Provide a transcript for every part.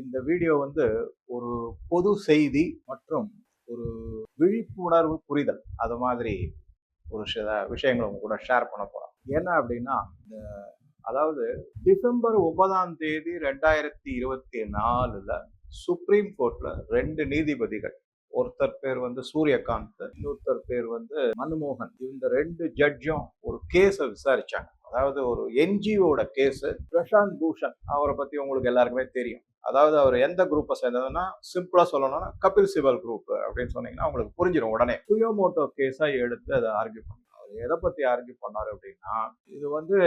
இந்த வீடியோ வந்து ஒரு பொது செய்தி மற்றும் ஒரு விழிப்புணர்வு புரிதல். அது மாதிரி ஒரு சில விஷயங்களை உங்க கூட ஷேர் பண்ண போறோம். என்ன அப்படின்னா இந்த அதாவது டிசம்பர் ஒன்பதாம் தேதி ரெண்டாயிரத்தி இருபத்தி நாலுல சுப்ரீம் கோர்ட்ல ரெண்டு நீதிபதிகள் ஒருத்தர் பேர் வந்து சூரியகாந்த் இன்னொருத்தர் பேர் வந்து மன்மோகன் இந்த ரெண்டு ஜட்ஜும் ஒரு கேஸை விசாரிச்சாங்க. அதாவது ஒரு என்ஜிஓட கேஸ் பிரசாந்த் பூஷன். அவரை பத்தி உங்களுக்கு எல்லாருக்குமே தெரியும். அதாவது அவர் எந்த குரூப்பை சேர்ந்ததுன்னா சிம்பிளா சொல்லணும்னா கபில் சிபல் குரூப் அப்படின்னு சொன்னீங்கன்னா உங்களுக்கு புரிஞ்சிடும் உடனே. சுயோமோட்டோ கேஸா எடுத்து அதை ஆர்கியூ பண்ணார் அவர் எதை பத்தி ஆர்கியூ பண்ணாரு அப்படின்னா இது வந்து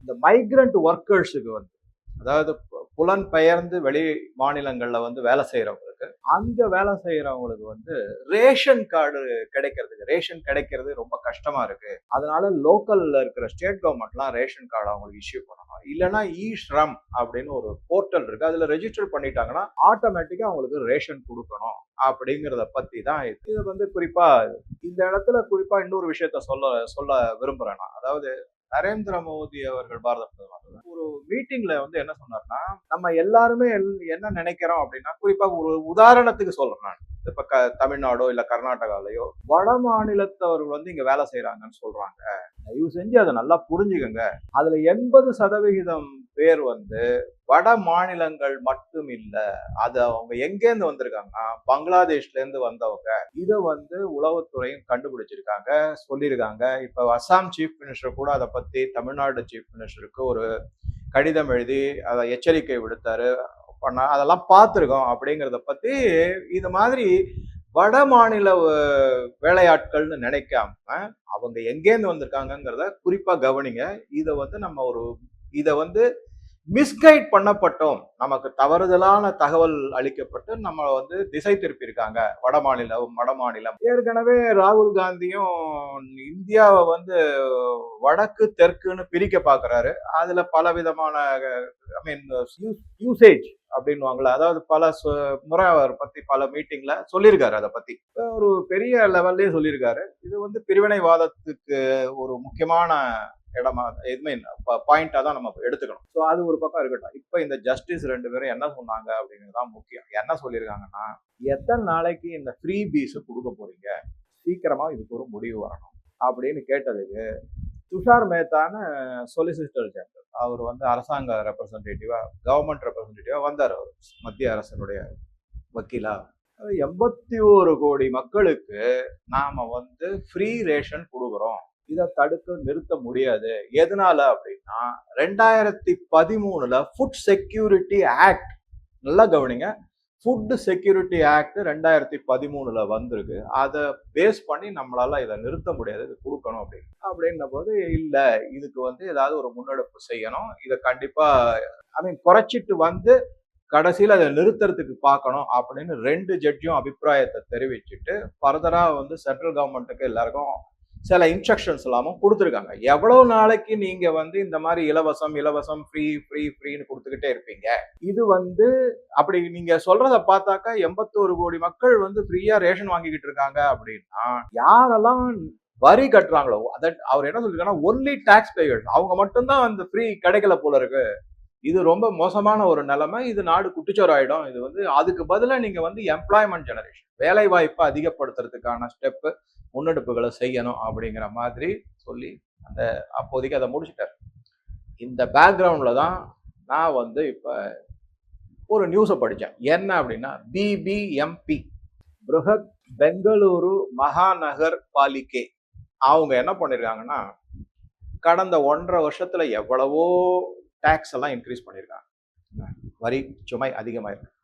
இந்த மைக்ரண்ட் ஒர்க்கர்ஸுக்கு வந்து அதாவது புலன் பெயர்ந்து வெளி மாநிலங்களில் வந்து வேலை செய்கிறவங்களுக்கு அங்கே வேலை செய்கிறவங்களுக்கு வந்து ரேஷன் கார்டு கிடைக்கிறதுக்கு ரேஷன் கிடைக்கிறது ரொம்ப கஷ்டமாக இருக்கு. அதனால லோக்கலில் இருக்கிற ஸ்டேட் கவர்மெண்ட்லாம் ரேஷன் கார்டு அவங்களுக்கு இஷ்யூ பண்ணணும். இல்லைன்னா இ ஸ்ரம் அப்படின்னு ஒரு போர்ட்டல் இருக்கு. அதில் ரெஜிஸ்டர் பண்ணிட்டாங்கன்னா ஆட்டோமேட்டிக்காக அவங்களுக்கு ரேஷன் கொடுக்கணும் அப்படிங்கிறத பத்தி தான் இது. வந்து குறிப்பா இந்த இடத்துல குறிப்பா இன்னொரு விஷயத்த சொல்ல சொல்ல விரும்புறேன் நான். அதாவது நரேந்திர மோடி அவர்கள் பாரத பிரதமர் ஒரு மீட்டிங்ல வந்து என்ன சொன்னார்னா நம்ம எல்லாருமே எல்- என்ன நினைக்கிறோம் அப்படின்னா குறிப்பா ஒரு உதாரணத்துக்கு சொல்றேன் நான். இப்ப க தமிழ்நாடோ இல்ல கர்நாடகாலயோ வட மாநிலத்தவர்கள் வந்து இங்க வேலை செய்யறாங்கன்னு சொல்றாங்க. தயவு செஞ்சு அதை நல்லா புரிஞ்சுக்கங்க. அதுல எண்பது சதவிகிதம் பேர் வந்து வட மாநிலங்கள் மட்டும் இல்ல அது அவங்க எங்கேருந்து வந்திருக்காங்கன்னா பங்களாதேஷ்ல இருந்து வந்தவங்க இதை வந்து உளவுத்துறையும் கண்டுபிடிச்சிருக்காங்க சொல்லியிருக்காங்க. இப்ப அசாம் சீஃப் மினிஸ்டர் கூட அதை பத்தி தமிழ்நாடு சீஃப் மினிஸ்டருக்கு ஒரு கடிதம் எழுதி அதை எச்சரிக்கை விடுத்தாரு. பண்ண அதெல்லாம் பார்த்துருக்கோம் அப்படிங்கிறத பத்தி இது மாதிரி வட மாநில வேலையாட்கள்னு நினைக்காம அவங்க எங்கேருந்து வந்திருக்காங்கங்கிறத குறிப்பாக கவனிங்க. இதை வந்து நம்ம ஒரு இதை வந்து மிஸ்கைட் பண்ணப்பட்டோம். நமக்கு தவறுதலான தகவல் அளிக்கப்பட்டு நம்ம வந்து திசை திருப்பியிருக்காங்க. வட மாநிலம் வட மாநிலம். ஏற்கனவே ராகுல் காந்தியும் இந்தியாவை வந்து வடக்கு தெற்குன்னு பிரிக்க பார்க்குறாரு. அதுல பல விதமான ஐ மீன் யூசேஜ் அப்படின்வாங்களே அதாவது பல சு- முறை அவர் பத்தி பல மீட்டிங்ல சொல்லியிருக்காரு அதை பத்தி. ஒரு பெரிய லெவல்லே சொல்லியிருக்காரு. இது வந்து பிரிவினைவாதத்துக்கு ஒரு முக்கியமான இடமா எதுவுமே பாயிண்டா தான் நம்ம எடுத்துக்கணும். ஸோ அது ஒரு பக்கம் இருக்கட்டும். இப்போ இந்த ஜஸ்டிஸ் ரெண்டு பேரும் என்ன சொன்னாங்க அப்படிங்கிறது தான் முக்கியம். என்ன சொல்லியிருக்காங்கன்னா எத்தனை நாளைக்கு இந்த ஃப்ரீ பீஸ் கொடுக்க போறீங்க? சீக்கிரமா இதுக்கு ஒரு முடிவு வரணும். அப்படின்னு கேட்டதுக்கு துஷார் மேத்தான சொலிசிட்டர் ஜெனரல் அவர் வந்து அரசாங்க ரெப்ரசன்டேட்டிவா கவர்மெண்ட் ரெப்ரசன்டேட்டிவா வந்தார் அவர். மத்திய அரசனுடைய வக்கீலா. எண்பத்தி ஒரு கோடி மக்களுக்கு நாம வந்து ஃப்ரீ ரேஷன் கொடுக்குறோம். இதை தடுக்க நிறுத்த முடியாது. எதனால அப்படின்னா ரெண்டாயிரத்தி பதிமூணுல ஃபுட் செக்யூரிட்டி ஆக்ட் நல்லா கவனிங்க. ஃபுட் செக்யூரிட்டி ஆக்ட் ரெண்டாயிரத்தி பதிமூணுல வந்திருக்கு. அதை பேஸ் பண்ணி நம்மளால இதை நிறுத்த முடியாது. இது கொடுக்கணும் அப்படின்னு. அப்படின்ன போது இல்லை இதுக்கு வந்து ஏதாவது ஒரு முன்னெடுப்பு செய்யணும். இதை கண்டிப்பா ஐ மீன் குறைச்சிட்டு வந்து கடைசியில் அதை நிறுத்துறதுக்கு பார்க்கணும் அப்படின்னு ரெண்டு ஜட்ஜும் அபிப்பிராயத்தை தெரிவிச்சுட்டு ஃபர்தராக வந்து சென்ட்ரல் கவர்மெண்ட்டுக்கு எல்லாருக்கும் சில இன்ஸ்ட்ரக்ஷன்ஸ் எல்லாமும் கொடுத்துருக்காங்க. எவ்வளவு நாளைக்கு நீங்க வந்து இந்த மாதிரி இலவசம் இலவசம் ஃப்ரீ ஃப்ரீ ஃப்ரீன்னு கொடுத்துக்கிட்டே இருப்பீங்க? இது வந்து அப்படி நீங்க சொல்றத பார்த்தாக்கா எண்பத்தோரு கோடி மக்கள் வந்து ஃப்ரீயா ரேஷன் வாங்கிக்கிட்டு இருக்காங்க அப்படின்னா யாரெல்லாம் வரி கட்டுறாங்களோ அதை அவர் என்ன சொல்லிருக்காங்கன்னா ஒன்லி டாக்ஸ் பேயர்ஸ் அவங்க மட்டும்தான் அந்த ஃப்ரீ கிடைக்கல போல இருக்கு. இது ரொம்ப மோசமான ஒரு நிலைமை. இது நாடு குட்டிச்சோர் ஆயிடும் இது வந்து அதுக்கு பதிலாக நீங்கள் வந்து எம்ப்ளாய்மெண்ட் ஜெனரேஷன் வேலை வாய்ப்பை அதிகப்படுத்துறதுக்கான ஸ்டெப்பு முன்னெடுப்புகளை செய்யணும் அப்படிங்கிற மாதிரி சொல்லி அந்த அப்போதைக்கு அதை முடிச்சிட்டார். இந்த பேக்ரவுண்டில் தான் நான் வந்து இப்போ ஒரு நியூஸை படித்தேன் என்ன அப்படின்னா பிபிஎம்பி பிருஹத் பெங்களூரு மகாநகர் பாலிகே அவங்க என்ன பண்ணியிருக்காங்கன்னா கடந்த ஒன்றரை வருஷத்தில் எவ்வளவோ டேக்ஸ் எல்லாம் இன்க்ரீஸ் பண்ணியிருக்காங்க. வரி சுமை அதிகமாயிருக்கு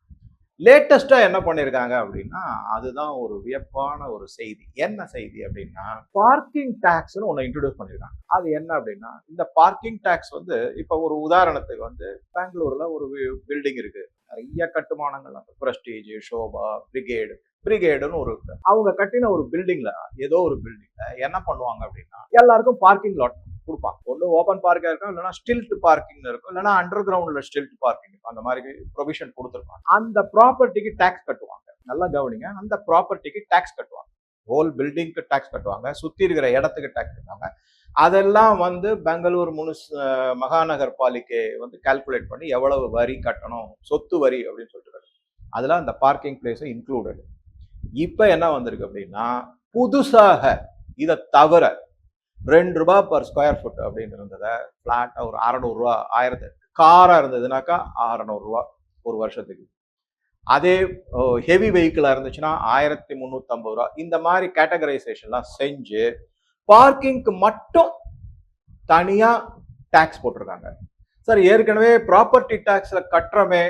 லேட்டஸ்ட்டாக என்ன பண்ணியிருக்காங்க அப்படின்னா அதுதான் ஒரு வியப்பான ஒரு செய்தி. என்ன செய்தி அப்படின்னா பார்க்கிங் டேக்ஸ்னு ஒன்று இன்ட்ரடியூஸ் பண்ணியிருக்காங்க. அது என்ன அப்படின்னா இந்த பார்க்கிங் டேக்ஸ் வந்து இப்போ ஒரு உதாரணத்துக்கு வந்து பெங்களூரில் ஒரு பில்டிங் இருக்குது நிறைய கட்டுமானங்கள் அந்த பிரஸ்டீஜ் ஷோபா பிரிகேடு பிரிகேடுன்னு ஒரு அவங்க கட்டின ஒரு பில்டிங்கில் ஏதோ ஒரு பில்டிங்கில் என்ன பண்ணுவாங்க அப்படின்னா எல்லாருக்கும் பார்க்கிங் லாட் கொடுப்பாங்க. ஒன்று ஓப்பன் பார்க்காக இருக்கும் இல்லைன்னா ஸ்டில்ட் பார்க்கிங் இருக்கும் இல்லைன்னா அண்டர் கிரவுண்ட்ல ஸ்டில்ட் பார்க்கிங் இருக்கும். அந்த மாதிரி ப்ரொவிஷன் கொடுத்துருப்பாங்க. அந்த ப்ராப்பர்ட்டிக்கு டேக்ஸ் கட்டுவாங்க. நல்லா கவனிங்க. அந்த ப்ராப்பர்ட்டிக்கு டேக்ஸ் கட்டுவாங்க. ஹோல் பில்டிங்க்கு டேக்ஸ் கட்டுவாங்க. சுற்றி இருக்கிற இடத்துக்கு டேக்ஸ் கட்டுவாங்க. அதெல்லாம் வந்து பெங்களூர் முனிஸ் மகாநகர் பாலிக்கை வந்து கால்குலேட் பண்ணி எவ்வளவு வரி கட்டணும் சொத்து வரி அப்படின்னு சொல்லிட்டு அதெல்லாம் அந்த பார்க்கிங் பிளேஸும் இன்க்ளூடட் இப்போ என்ன வந்திருக்கு அப்படின்னா புதுசாக இதை தவிர ரெண்டு ரூபா பர் ஸ்கொயர் ஃபுட் அப்படின்னு இருந்ததை ஃப்ளாட்டாக ஒரு அறநூறுரூவா ஆயிரத்து காராக இருந்ததுனாக்கா அறநூறுரூவா ஒரு வருஷத்துக்கு. அதே ஹெவி வெஹிக்கிளாக இருந்துச்சுன்னா ஆயிரத்தி முந்நூற்றம்பது ரூபா. இந்த மாதிரி கேட்டகரைசேஷன்லாம் செஞ்சு பார்க்கிங்க்கு மட்டும் தனியாக டேக்ஸ் போட்டிருக்காங்க. சார் ஏற்கனவே ப்ராப்பர்ட்டி டேக்ஸில் கட்டுறமே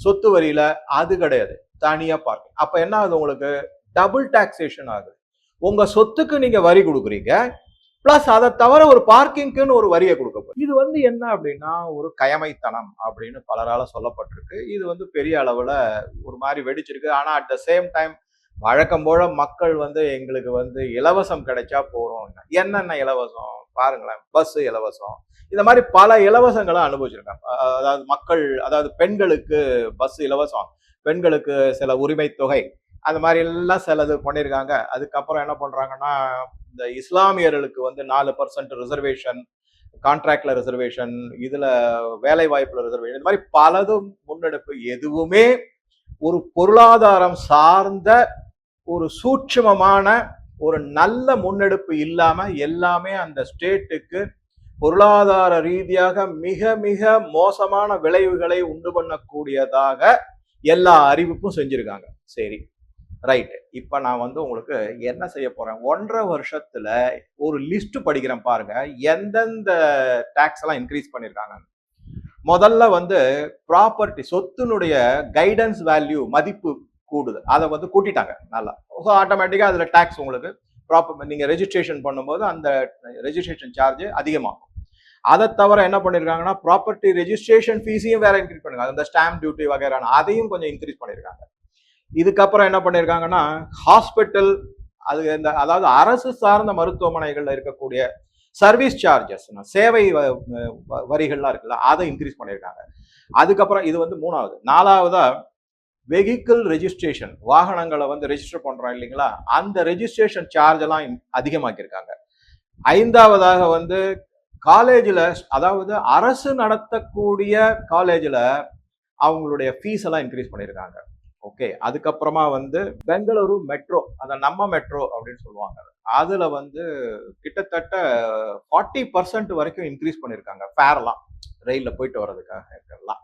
சொத்து வரியில் அது கிடையாது. தனியாக பார்க்கிங் அப்போ என்ன ஆகுது உங்களுக்கு? டபுள் டாக்ஸேஷன் ஆகுது. உங்கள் சொத்துக்கு நீங்கள் வரி கொடுக்குறீங்க. பிளஸ் அதை தவிர ஒரு பார்க்கிங்க்குன்னு ஒரு வரியை கொடுக்க இது வந்து என்ன அப்படின்னா ஒரு கயமைத்தனம் அப்படின்னு பலரால சொல்லப்பட்டிருக்கு. இது வந்து பெரிய அளவில் ஒரு மாதிரி வெடிச்சிருக்கு. ஆனால் அட் த சேம் டைம் வழக்கம் போல மக்கள் வந்து எங்களுக்கு வந்து இலவசம் கிடைச்சா போகிறோம் என்னென்ன இலவசம்? பாருங்களேன் பஸ் இலவசம். இந்த மாதிரி பல இலவசங்களை அனுபவிச்சிருக்காங்க. அதாவது மக்கள் அதாவது பெண்களுக்கு பஸ் இலவசம். பெண்களுக்கு சில உரிமை தொகை. அந்த மாதிரி எல்லாம் சிலது பண்ணியிருக்காங்க அதுக்கப்புறம் என்ன பண்ணுறாங்கன்னா இந்த இஸ்லாமியர்களுக்கு வந்து நாலு பர்சன்ட் ரிசர்வேஷன் கான்ட்ராக்டில் ரிசர்வேஷன் இதில் வேலை வாய்ப்பில் ரிசர்வேஷன் இந்த மாதிரி பலதும் முன்னெடுப்பு. எதுவுமே ஒரு பொருளாதாரம் சார்ந்த ஒரு சூட்சுமமான ஒரு நல்ல முன்னெடுப்பு இல்லாமல் எல்லாமே அந்த ஸ்டேட்டுக்கு பொருளாதார ரீதியாக மிக மிக மோசமான விளைவுகளை உண்டு பண்ணக்கூடியதாக எல்லா அறிவிப்பும் செஞ்சுருக்காங்க. சரி. ரைட் இப்ப நான் வந்து உங்களுக்கு என்ன செய்ய போறேன்? ஒன்றரை வருஷத்துல ஒரு லிஸ்ட் படிக்கிறேன் பாருங்க. எந்தெந்த டாக்ஸ் எல்லாம் இன்க்ரீஸ் பண்ணிருக்காங்க. முதல்ல வந்து ப்ராப்பர்ட்டி சொத்தினுடைய கைடன்ஸ் வேல்யூ மதிப்பு கூடுது அதை வந்து கூட்டிட்டாங்க. நல்லா. ஸோ ஆட்டோமேட்டிக்காக அதில் டேக்ஸ் உங்களுக்கு ப்ராப்பர் நீங்கள் ரெஜிஸ்ட்ரேஷன் பண்ணும்போது அந்த ரெஜிஸ்ட்ரேஷன் சார்ஜ் அதிகமாகும். அதை தவிர என்ன பண்ணியிருக்காங்கன்னா ப்ராப்பர்ட்டி ரெஜிஸ்ட்ரேஷன் ஃபீஸையும் வேற இன்க்ரீஸ் பண்ணிருக்காங்க. அந்த ஸ்டாம்ப் டியூட்டி வகையான அதையும் கொஞ்சம் இன்க்ரீஸ் பண்ணியிருக்காங்க இதுக்கப்புறம் என்ன பண்ணியிருக்காங்கன்னா ஹாஸ்பிட்டல் அது இந்த அதாவது அரசு சார்ந்த மருத்துவமனைகளில் இருக்கக்கூடிய சர்வீஸ் சார்ஜஸ் சேவை வ- வ- வரிகள்லாம் இருக்குல்ல அதை இன்க்ரீஸ் பண்ணியிருக்காங்க அதுக்கப்புறம் இது வந்து மூணாவது. நாலாவதா வெஹிக்கிள் ரெஜிஸ்ட்ரேஷன் வாகனங்களை வந்து ரெஜிஸ்டர் பண்ணுறோம் இல்லைங்களா அந்த ரெஜிஸ்ட்ரேஷன் சார்ஜ் எல்லாம் அதிகமாக்கியிருக்காங்க. ஐந்தாவதாக வந்து காலேஜில் அதாவது அரசு நடத்தக்கூடிய காலேஜில் அவங்களுடைய ஃபீஸ் எல்லாம் இன்க்ரீஸ் பண்ணியிருக்காங்க. ஓகே. அதுக்கப்புறமா வந்து பெங்களூரு மெட்ரோ அந்த நம்ம மெட்ரோ அப்படின்னு சொல்லுவாங்க. அதுல வந்து கிட்டத்தட்ட ஃபார்ட்டி பர்சன்ட் வரைக்கும் இன்க்ரீஸ் பண்ணியிருக்காங்க ஃபேர்லாம். ரயிலில் போயிட்டு வர்றதுக்காக இருக்கலாம்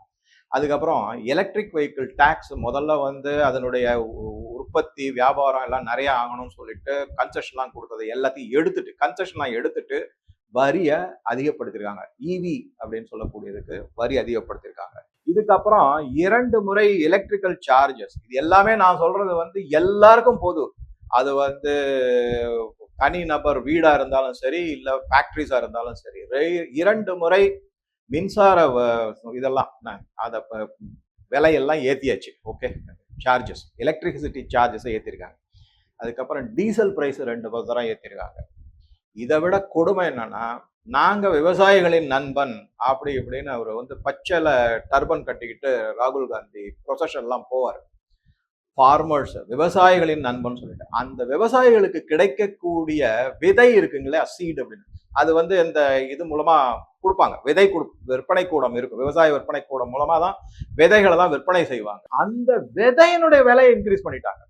அதுக்கப்புறம் எலக்ட்ரிக் வெஹிக்கிள் டேக்ஸ் முதல்ல வந்து அதனுடைய உ- உற்பத்தி வியாபாரம் எல்லாம் நிறைய ஆகணும்னு சொல்லிட்டு கன்செஷன்லாம் கொடுத்தது எல்லாத்தையும் எடுத்துட்டு கன்செஷன்லாம் எடுத்துட்டு வரியை அதிகப்படுத்தியிருக்காங்க இவி அப்படின்னு சொல்லக்கூடியதுக்கு வரி அதிகப்படுத்தியிருக்காங்க இதுக்கப்புறம் இரண்டு முறை எலக்ட்ரிக்கல் சார்ஜஸ் இது எல்லாமே நான் சொல்றது வந்து எல்லாருக்கும் பொது. அது வந்து தனி நபர் வீடா இருந்தாலும் சரி இல்ல ஃபேக்டரிஸா இருந்தாலும் சரி. இரண்டு முறை மின்சார இதெல்லாம் நான் அதை விலையெல்லாம் ஏத்தியாச்சு. ஓகே சார்ஜஸ் எலக்ட்ரிசிட்டி சார்ஜஸை ஏத்திருக்காங்க. அதுக்கப்புறம் டீசல் பிரைஸ் ரெண்டு தரம் ஏத்திருக்காங்க. இதை விட கொடுமை என்னன்னா நாங்க விவசாயிகளின் நண்பன் அப்படி இப்படின்னு அவர் வந்து பச்சைல டர்பன் கட்டிக்கிட்டு ராகுல் காந்தி ப்ரொசஷன்லாம் போவார். ஃபார்மர்ஸ் விவசாயிகளின் நண்பன் சொல்லிட்டு. அந்த விவசாயிகளுக்கு கிடைக்கக்கூடிய விதை இருக்குங்களே சீட் அப்படின்னு. அது வந்து இந்த இது மூலமா கொடுப்பாங்க. விதை கொடு விற்பனை கூடம் இருக்கும். விவசாய விற்பனை கூடம் மூலமா தான் விதைகளை தான் விற்பனை செய்வாங்க. அந்த விதையினுடைய விலையை இன்க்ரீஸ் பண்ணிட்டாங்க.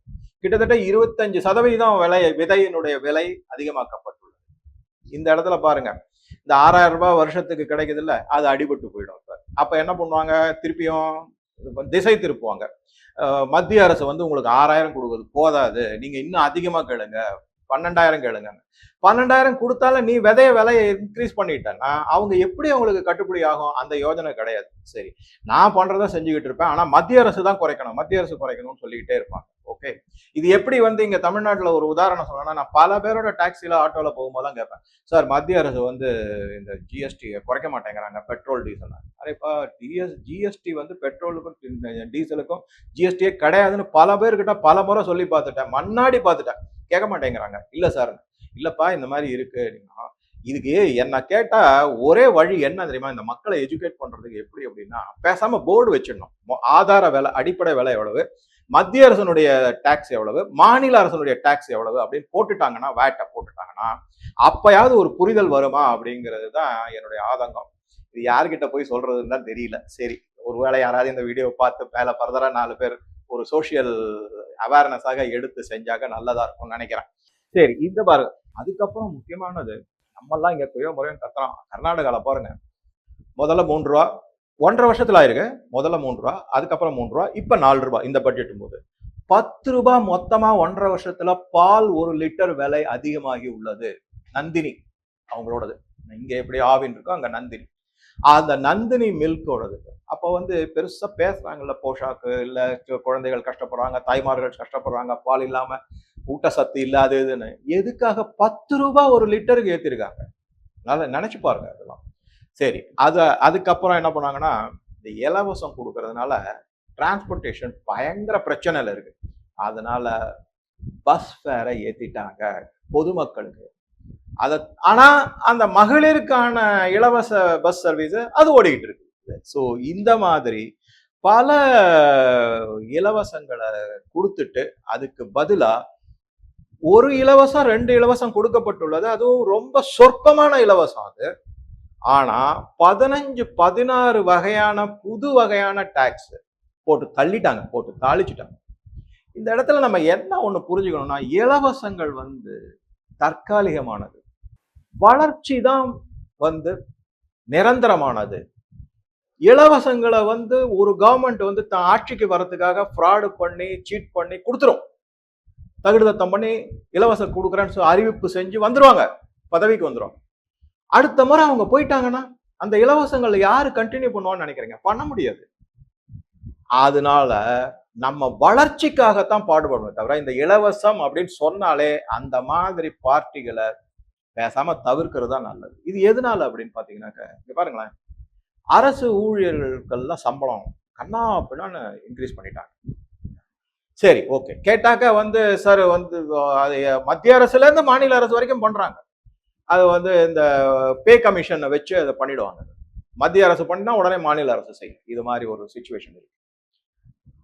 கிட்டத்தட்ட இருபத்தஞ்சு சதவீதம் விலை விதையினுடைய விலை அதிகமாக்கப்பட்டு இந்த இடத்துல பாருங்க. இந்த ஆறாயிரம் ரூபாய் வருஷத்துக்கு கிடைக்குதுல்ல அது அடிபட்டு போயிடும் இப்ப அப்போ என்ன பண்ணுவாங்க? திருப்பியும் திசை திருப்புவாங்க. மத்திய அரசு வந்து உங்களுக்கு ஆறாயிரம் கொடுக்குறது போதாது. நீங்கள் இன்னும் அதிகமாக கேளுங்க. பன்னெண்டாயிரம் கேளுங்க. பன்னெண்டாயிரம் கொடுத்தாலும் நீ விதைய விலையை இன்க்ரீஸ் பண்ணிட்டேன்னா அவங்க எப்படி அவங்களுக்கு கட்டுப்படி ஆகும்? அந்த யோஜனை கிடையாது. சரி. நான் பண்றதை செஞ்சுக்கிட்டு இருப்பேன். ஆனா மத்திய அரசு தான் குறைக்கணும். மத்திய அரசு குறைக்கணும்னு சொல்லிக்கிட்டே இருப்பாங்க. ஓகே இது எப்படி வந்து இங்க தமிழ்நாட்டுல ஒரு உதாரணம் சொல்லணும்னா நான் பல பேரோட டாக்ஸில ஆட்டோல போகும்போது கேட்பேன். சார் மத்திய அரசு வந்து இந்த ஜிஎஸ்டி குறைக்க மாட்டேங்கிறாங்க. பெட்ரோல் டீசல் அரேப்பா டிஎஸ் ஜிஎஸ்டி வந்து பெட்ரோலுக்கும் டீசலுக்கும் ஜிஎஸ்டியே கிடையாதுன்னு பல பேர்கிட்ட பல முறை சொல்லி பார்த்துட்டேன். மண்ணாடி பார்த்துட்டேன். கேட்க மாட்டேங்கிறாங்க. இல்லை சார் இல்லைப்பா இந்த மாதிரி இருக்கு. அப்படின்னா இதுக்கு என்ன கேட்டா ஒரே வழி என்ன தெரியுமா? இந்த மக்களை எஜுகேட் பண்றதுக்கு எப்படி அப்படின்னா பேசாம போர்டு வச்சிடணும். ஆதார விலை அடிப்படை விலை எவ்வளவு மத்திய அரசனுடைய டேக்ஸ் எவ்வளவு மாநில அரசனுடைய டேக்ஸ் எவ்வளவு அப்படின்னு போட்டுட்டாங்கன்னா வேட்டை போட்டுட்டாங்கன்னா அப்பயாவது ஒரு புரிதல் வருமா? அப்படிங்கிறது தான் என்னுடைய ஆதங்கம். இது யார்கிட்ட போய் சொல்றதுன்னு தான் தெரியல. சரி ஒருவேளை யாராவது இந்த வீடியோ பார்த்து மேல ஃபர்தரா நாலு பேர் ஒரு சோஷியல் அவேர்னஸாக எடுத்து செஞ்சாக்க நல்லதா இருக்கும்னு நினைக்கிறேன். சரி இந்த பாருங்க அதுக்கப்புறம் முக்கியமானது நம்மெல்லாம் இங்கே குயோ முறையும் கத்துறோம். கர்நாடகாவில் பாருங்க. முதல்ல மூன்று ரூபா ஒன்றரை வருஷத்தில் ஆயிருக்கு. முதல்ல மூன்று ரூபா அதுக்கப்புறம் மூன்று ரூபா இப்போ நாலு ரூபா இந்த பட்ஜெட் போது. பத்து ரூபாய் மொத்தமா ஒன்றரை வருஷத்துல பால் ஒரு லிட்டர் விலை அதிகமாகி உள்ளது. நந்தினி அவங்களோடது. இங்க எப்படி ஆவின் இருக்கோ அங்க நந்தினி. அந்த நந்தினி மில்கோடது அப்போ வந்து பெருசாக பேசுகிறாங்கல்ல போஷாக்கு இல்லை குழந்தைகள் கஷ்டப்படுறாங்க தாய்மார்கள் கஷ்டப்படுறாங்க பால் இல்லாமல் ஊட்டச்சத்து இல்லாத இதுன்னு. எதுக்காக பத்து ரூபா ஒரு லிட்டருக்கு ஏற்றிருக்காங்க நல்லா நினச்சி பாருங்க அதெல்லாம். சரி அதை அதுக்கப்புறம் என்ன பண்ணாங்கன்னா இந்த இலவசம் கொடுக்கறதுனால டிரான்ஸ்போர்ட்டேஷன் பயங்கர பிரச்சனையில் இருக்குது அதனால பஸ் ஃபேரை ஏற்றிட்டாங்க பொதுமக்களுக்கு. அதை ஆனால் அந்த மகளிருக்கான இலவச பஸ் சர்வீஸ் அது ஓடிக்கிட்டு இருக்கு. ஸோ இந்த மாதிரி பல இலவசங்களை கொடுத்துட்டு அதுக்கு பதிலாக ஒரு இலவசம் ரெண்டு இலவசம் கொடுக்கப்பட்டுள்ளது. அதுவும் ரொம்ப சொற்பமான இலவசம் அது. ஆனால் பதினஞ்சு பதினாறு வகையான புது வகையான டேக்ஸ் போட்டு தள்ளிட்டாங்க போட்டு தாளிச்சிட்டாங்க. இந்த இடத்துல நம்ம என்ன ஒன்று புரிஞ்சுக்கணும்னா இலவசங்கள் வந்து தற்காலிகமானது. வளர்ச்சி தான் வந்து நிரந்தரமானது. இலவசங்களை வந்து ஒரு கவர்மெண்ட் வந்து தான் ஆட்சிக்கு வர்றதுக்காக ஃப்ராடு பண்ணி சீட் பண்ணி கொடுத்துரும். தகுடுதத்தம் பண்ணி இலவசம் கொடுக்குறேன்னு சொல்லி அறிவிப்பு செஞ்சு வந்துருவாங்க. பதவிக்கு வந்துடும் அடுத்த முறை அவங்க போயிட்டாங்கன்னா அந்த இலவசங்களை யார் கண்டினியூ பண்ணுவான்னு நினைக்கிறீங்க? பண்ண முடியாது. அதனால நம்ம வளர்ச்சிக்காகத்தான் பாடுபடணும் தவிர இந்த இலவசம் அப்படின்னு சொன்னாலே அந்த மாதிரி பார்ட்டிகளை பேசாம தவிர்க்கிறது தான் நல்லது. இது எதனால அப்படின்னு பாத்தீங்கன்னாக்க இங்க பாருங்களேன். அரசு ஊழியர்களுக்கெல்லாம் சம்பளம் கண்ணா அப்படின்னு இன்க்ரீஸ் பண்ணிட்டாங்க. சரி ஓகே கேட்டாக்க வந்து சார் வந்து அது மத்திய அரசுல இருந்து மாநில அரசு வரைக்கும் பண்றாங்க. அது வந்து இந்த பே கமிஷனை வச்சு அதை பண்ணிடுவாங்க. மத்திய அரசு பண்ணினா உடனே மாநில அரசு செய்யும். இது மாதிரி ஒரு சுச்சுவேஷன் இருக்கு.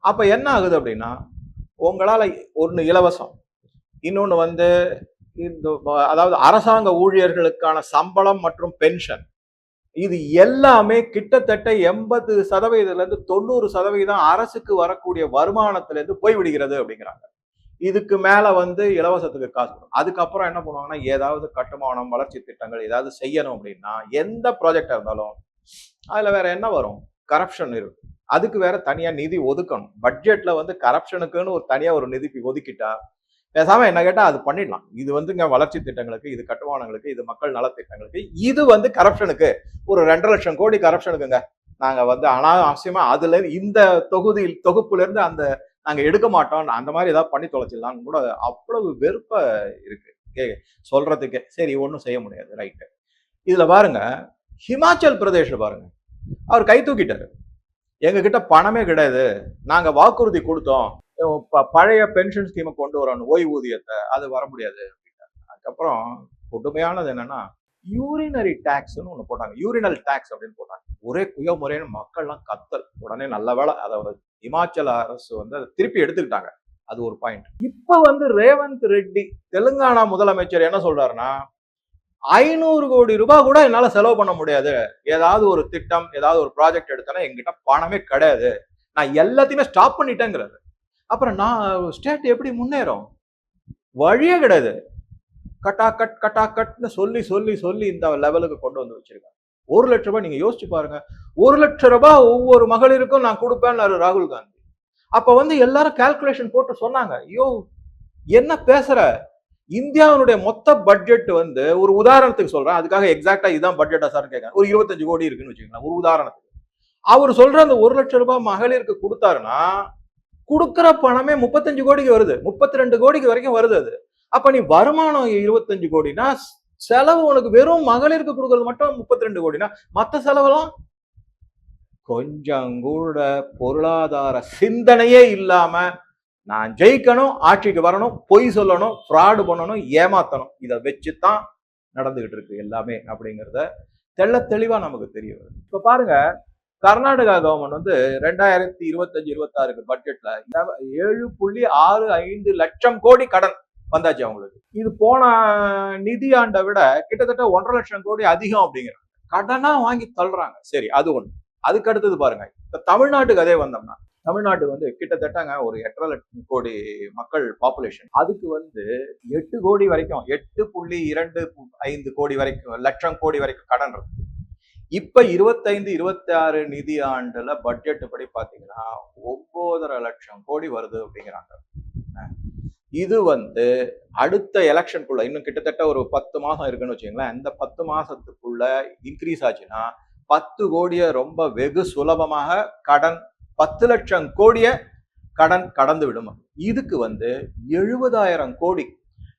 அப்ப என்ன ஆகுது அப்படின்னா உங்களால ஒன்று இலவசம். இன்னொன்று வந்து இந்த அதாவது அரசாங்க ஊழியர்களுக்கான சம்பளம் மற்றும் பென்ஷன் இது எல்லாமே கிட்டத்தட்ட எண்பது சதவீதத்துலேருந்து தொண்ணூறு சதவீதம் அரசுக்கு வரக்கூடிய வருமானத்திலேருந்து போய்விடுகிறது அப்படிங்கிறாங்க. இதுக்கு மேல வந்து இலவசத்துக்கு காசு கொடுக்கும் அதுக்கப்புறம் என்ன பண்ணுவாங்கன்னா ஏதாவது கட்டுமானம் வளர்ச்சி திட்டங்கள் ஏதாவது செய்யணும் அப்படின்னா எந்த ப்ராஜெக்டா இருந்தாலும் அதுல வேற என்ன வரும்? கரப்ஷன் இருக்கு அதுக்கு வேற தனியா நிதி ஒதுக்கணும். பட்ஜெட்ல வந்து கரப்ஷனுக்குன்னு ஒரு தனியா ஒரு நிதி ஒதுக்கிட்டா பேசாம என்ன கேட்டா அது பண்ணிடலாம். இது வந்துங்க வளர்ச்சி திட்டங்களுக்கு இது கட்டுமானங்களுக்கு இது மக்கள் நலத்திட்டங்களுக்கு இது வந்து கரப்ஷனுக்கு ஒரு ரெண்டரை லட்சம் கோடி கரப்ஷனுக்குங்க நாங்க வந்து அனாவசியமா அதுல இந்த தொகுதியில் தொகுப்புல இருந்து அந்த நாங்க எடுக்க மாட்டோம். அந்த மாதிரி ஏதாவது பண்ணி தொலைச்சிடலாம்னு கூட அவ்வளவு வெறுப்ப இருக்கு. சொல்றதுக்கு. சரி ஒன்றும் செய்ய முடியாது. ரைட்டு இதுல பாருங்க ஹிமாச்சல் பிரதேஷ் பாருங்க. அவர் கை தூக்கிட்டாரு. எங்ககிட்ட பணமே கிடையாது. நாங்க வாக்குறுதி கொடுத்தோம். பழைய பென்ஷன் ஸ்கீமை கொண்டு வரணும் ஓய்வூதியத்தை. அது வர முடியாது அப்படின்னாரு அதுக்கப்புறம் கொடுமையானது என்னன்னா யூரினரி டேக்ஸ்னு ஒன்று போட்டாங்க. யூரினல் டேக்ஸ் அப்படின்னு போட்டாங்க. ஒரே குய முறைன்னு மக்கள்லாம் கத்தல். உடனே நல்ல வேலை அதை வந்து இமாச்சல அரசு வந்து அதை திருப்பி எடுத்துக்கிட்டாங்க. அது ஒரு பாயிண்ட் இப்போ வந்து ரேவந்த் ரெட்டி தெலுங்கானா முதலமைச்சர் என்ன சொல்றாருன்னா ஐநூறு கோடி ரூபாய் கூட என்னால் செலவு பண்ண முடியாது. ஏதாவது ஒரு திட்டம் ஏதாவது ஒரு ப்ராஜெக்ட் எடுத்தேன்னா எங்கிட்ட பணமே கிடையாது. நான் எல்லாத்தையுமே ஸ்டாப் பண்ணிட்டேங்கிறது அப்புறம் நான் ஸ்டேட் எப்படி முன்னேறும்? வழியே கிடையாது. கட்டா கட் கட்டா கட்னு சொல்லி சொல்லி சொல்லி இந்த லெவலுக்கு கொண்டு வந்து வச்சிருக்காங்க. ஒரு லட்ச ரூபாய் நீங்க யோசிச்சு பாருங்க. ஒரு லட்ச ரூபாய் ஒவ்வொரு மகளிருக்கும் நான் கொடுப்பேன்னு ராகுல் காந்தி. அப்ப வந்து எல்லாரும் கால்குலேஷன் போட்டு சொன்னாங்க. ஐயோ என்ன பேசுற? இந்தியாவினுடைய மொத்த பட்ஜெட் வந்து ஒரு உதாரணத்துக்கு சொல்றேன். அதுக்காக எக்ஸாக்டா இதுதான் பட்ஜெட்டா சார் கேட்கறேன் ஒரு இருபத்தஞ்சு கோடி இருக்குன்னு வச்சுக்கோங்களேன் ஒரு உதாரணத்துக்கு. அவர் சொல்ற அந்த ஒரு லட்ச ரூபாய் மகளிருக்கு கொடுத்தாருன்னா கொடுக்குற பணமே முப்பத்தஞ்சு கோடிக்கு வருது. முப்பத்தி ரெண்டு கோடிக்கு வரைக்கும் வருது அது. அப்ப நீ வருமானம் இருபத்தஞ்சு கோடினா செலவு உனக்கு வெறும் மகளிருக்கு கொடுக்கறது மட்டும் முப்பத்தி ரெண்டு கோடினா மற்ற செலவெல்லாம்? கொஞ்சம் கூட பொருளாதார சிந்தனையே இல்லாம நான் ஜெயிக்கணும் ஆட்சிக்கு வரணும் பொய் சொல்லணும் ஃப்ராடு பண்ணணும் ஏமாத்தணும். இதை வச்சுதான் நடந்துகிட்டு இருக்கு எல்லாமே அப்படிங்கிறத தெள்ள தெளிவா நமக்கு தெரிய வருது. இப்ப பாருங்க கர்நாடகா கவர்மெண்ட் வந்து ரெண்டாயிரத்தி இருபத்தஞ்சு இருபத்தாறுக்கு பட்ஜெட்ல ஏழு புள்ளி ஆறு ஐந்து லட்சம் கோடி கடன் வந்தாச்சு அவங்களுக்கு. இது போன நிதியாண்டை விட கிட்டத்தட்ட ஒன்றரை லட்சம் கோடி அதிகம் அப்படிங்கிறாங்க கடனா வாங்கி தள்ளுறாங்க. சரி அது ஒண்ணு. அதுக்கு அடுத்தது பாருங்க. இப்ப தமிழ்நாட்டுக்கு அதே வந்தோம்னா தமிழ்நாடு வந்து கிட்டத்தட்டங்க ஒரு எட்டரை லட்சம் கோடி மக்கள் பாப்புலேஷன் அதுக்கு வந்து எட்டு கோடி வரைக்கும் எட்டு புள்ளி இரண்டு ஐந்து கோடி வரைக்கும் லட்சம் கோடி வரைக்கும் கடன் இருக்கு. இப்ப இருபத்தைந்து இருபத்தி ஆறு நிதி ஆண்டுல பட்ஜெட் படி பாத்தீங்கன்னா ஒன்பதரை லட்சம் கோடி வருது அப்படிங்கிறாங்க. இது வந்து அடுத்த எலெக்ஷனுக்குள்ள இன்னும் கிட்டத்தட்ட ஒரு பத்து மாசம் இருக்குன்னு வச்சுக்கோங்களேன். அந்த பத்து மாசத்துக்குள்ள இன்க்ரீஸ் ஆச்சுன்னா பத்து கோடியை ரொம்ப வெகு சுலபமாக கடன் பத்து லட்சம் கோடியை கடன் கடந்து விடும். இதுக்கு வந்து எழுபதாயிரம் கோடி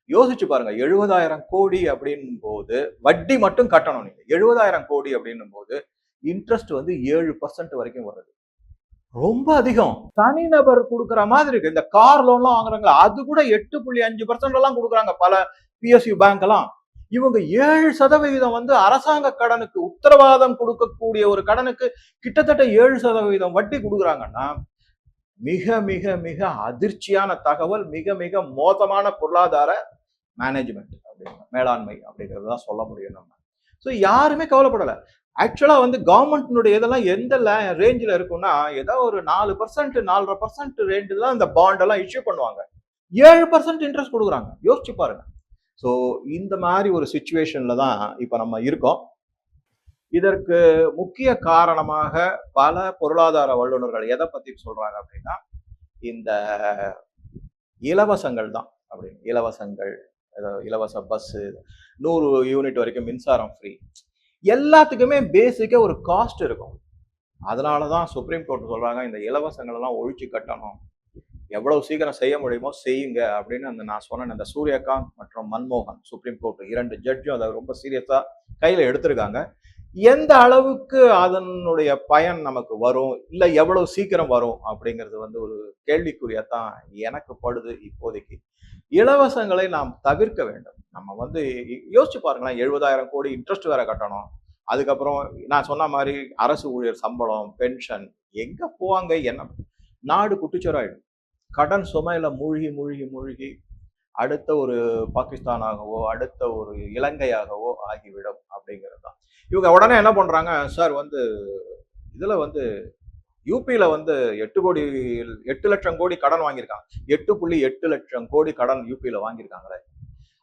யோசிச்சு பாருங்க எழுபதாயிரம் கோடி அப்படின்னும் போது வட்டி மட்டும் கட்டணும் நீங்க. எழுபதாயிரம் கோடி அப்படின்னும் போது இன்ட்ரெஸ்ட் வந்து ஏழு பர்சன்ட் வரைக்கும் வருது. ரொம்ப அதிகம். தனிநபர் கொடுக்குற மாதிரி இருக்கு. இந்த கார் லோன்லாம் வாங்குறாங்களா அது கூட எட்டு புள்ளி அஞ்சு பர்சன்ட் எல்லாம் கொடுக்குறாங்க பல பிஎஸ்யு பேங்க் எல்லாம். இவங்க ஏழு சதவிகிதம் வந்து அரசாங்க கடனுக்கு உத்தரவாதம் கொடுக்கக்கூடிய ஒரு கடனுக்கு கிட்டத்தட்ட ஏழு சதவிகிதம் வட்டி கொடுக்குறாங்கன்னா மிக மிக மிக அதிர்ச்சியான தகவல் மிக மிக மோசமான பொருளாதார மேனேஜ்மெண்ட் அப்படிங்க மேலாண்மை அப்படிங்கிறது தான் சொல்ல முடியும் நம்ம. ஸோ யாருமே கவலைப்படலை. ஆக்சுவலாக வந்து கவர்மெண்ட்னுடைய இதெல்லாம் எந்த ரேஞ்சில் இருக்கும்னா ஏதோ ஒரு நாலு பர்சன்ட் நாலரை பர்சன்ட் ரேஞ்சில் தான் இந்த பாண்டெல்லாம் இஷ்யூ பண்ணுவாங்க. ஏழு பர்சன்ட் இன்ட்ரெஸ்ட் கொடுக்குறாங்க. யோசிச்சு பாருங்க. ஸோ இந்த மாதிரி ஒரு சுச்சுவேஷனில் தான் இப்போ நம்ம இருக்கோம். இதற்கு முக்கிய காரணமாக பல பொருளாதார வல்லுநர்கள் எதை பற்றி சொல்கிறாங்க அப்படின்னா இந்த இலவசங்கள் தான் அப்படின்னு. இலவசங்கள் இலவச பஸ்ஸு நூறு யூனிட் வரைக்கும் மின்சாரம் ஃப்ரீ எல்லாத்துக்குமே பேசிக்காக ஒரு காஸ்ட் இருக்கும். அதனால தான் சுப்ரீம் கோர்ட் சொல்கிறாங்க இந்த இலவசங்கள் எல்லாம் ஒழிச்சு கட்டணும். எவ்வளவு சீக்கிரம் செய்ய முடியுமோ செய்யுங்க அப்படின்னு அந்த நான் சொன்னேன். அந்த சூரியகாந்த் மற்றும் மன்மோகன் சுப்ரீம் கோர்ட் இரண்டு ஜட்ஜும் அதை ரொம்ப சீரியஸாக கையில் எடுத்திருக்காங்க. எந்த அளவுக்கு அதனுடைய பயன் நமக்கு வரும் இல்லை எவ்வளவு சீக்கிரம் வரும் அப்படிங்கிறது வந்து ஒரு கேள்விக்குறியத்தான் எனக்கு படுது இப்போதைக்கு. இலவசங்களை நாம் தவிர்க்க வேண்டும். நம்ம வந்து யோசிச்சு பாருங்களேன் எழுபதாயிரம் கோடி இன்ட்ரெஸ்ட் வேற கட்டணும். அதுக்கப்புறம் நான் சொன்ன மாதிரி அரசு ஊழியர் சம்பளம் பென்ஷன் எங்க போவாங்க என்ன? நாடு குட்டிச்சோராயிடும். கடன் சுமையில மூழ்கி மூழ்கி மூழ்கி அடுத்த ஒரு பாகிஸ்தானாகவோ அடுத்த ஒரு இலங்கையாகவோ ஆகிவிடும் அப்படிங்கிறது தான். இவங்க உடனே என்ன பண்றாங்க? சார் வந்து இதுல வந்து யூபியில வந்து எட்டு கோடி எட்டு லட்சம் கோடி கடன் வாங்கியிருக்காங்க. எட்டு புள்ளி எட்டு லட்சம் கோடி கடன் யூபியில வாங்கியிருக்காங்களே.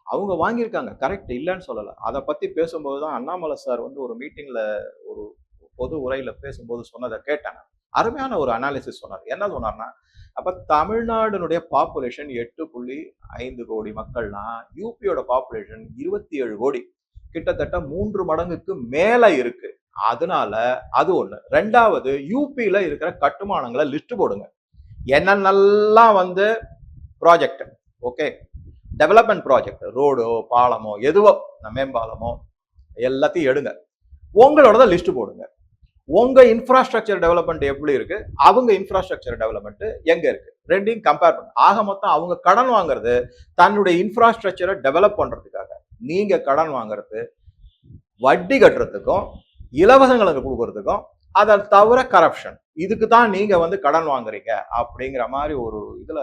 அவங்க வாங்கியிருக்காங்க. கரெக்ட் இல்லைன்னு சொல்லலை. அதை பத்தி பேசும்போது தான் அண்ணாமலை சார் வந்து ஒரு மீட்டிங்ல ஒரு பொது உரையில பேசும்போது சொன்னதை கேட்டாங்க. அருமையான ஒரு அனாலிசிஸ் சொன்னார். என்ன சொன்னார்னா அப்ப தமிழ்நாடுனுடைய பாப்புலேஷன் எட்டு புள்ளி ஐந்து கோடி மக்கள்னா யூபியோட பாப்புலேஷன் இருபத்தி ஏழு கோடி. கிட்டத்தட்ட மூன்று மடங்குக்கு மேல இருக்கு. அதனால அது ஒண்ணு. ரெண்டாவது யூபியில இருக்கிற கட்டுமானங்களை லிஸ்ட் போடுங்க. என்னென்னலாம் வந்து ப்ராஜெக்ட் ஓகே டெவலப்மெண்ட் ப்ராஜெக்ட் ரோடோ பாலமோ எதுவோ மேம்பாலமோ எல்லாத்தையும் எடுங்க. உங்களோட லிஸ்ட் போடுங்க. உங்க இன்ஃப்ராஸ்ட்ரக்சர் டெவலப்மெண்ட் எப்படி இருக்கு? அவங்க இன்ஃப்ராஸ்ட்ரக்சர் டெவலப்மெண்ட் எங்க இருக்கு? ரெண்டையும் கம்பேர் பண்ண. ஆக மொத்தம் அவங்க கடன் வாங்குறது தன்னுடைய இன்ஃப்ராஸ்ட்ரக்சரை டெவலப் பண்றதுக்காக. நீங்க கடன் வாங்குறது வட்டி கட்டுறதுக்கும் இலவசங்களுக்கு கொடுக்கறதுக்கும் அதை தவிர கரப்ஷன் இதுக்கு தான் நீங்க வந்து கடன் வாங்குறீங்க அப்படிங்கிற மாதிரி ஒரு இதுல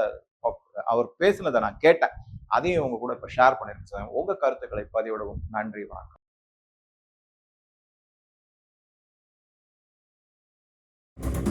அவர் பேசினதை நான் கேட்டேன். அதையும் உங்க கூட இப்ப ஷேர் பண்ணிருக்கேன் உங்க கருத்துக்களை பதிவிடவும் நன்றி வணக்கம். you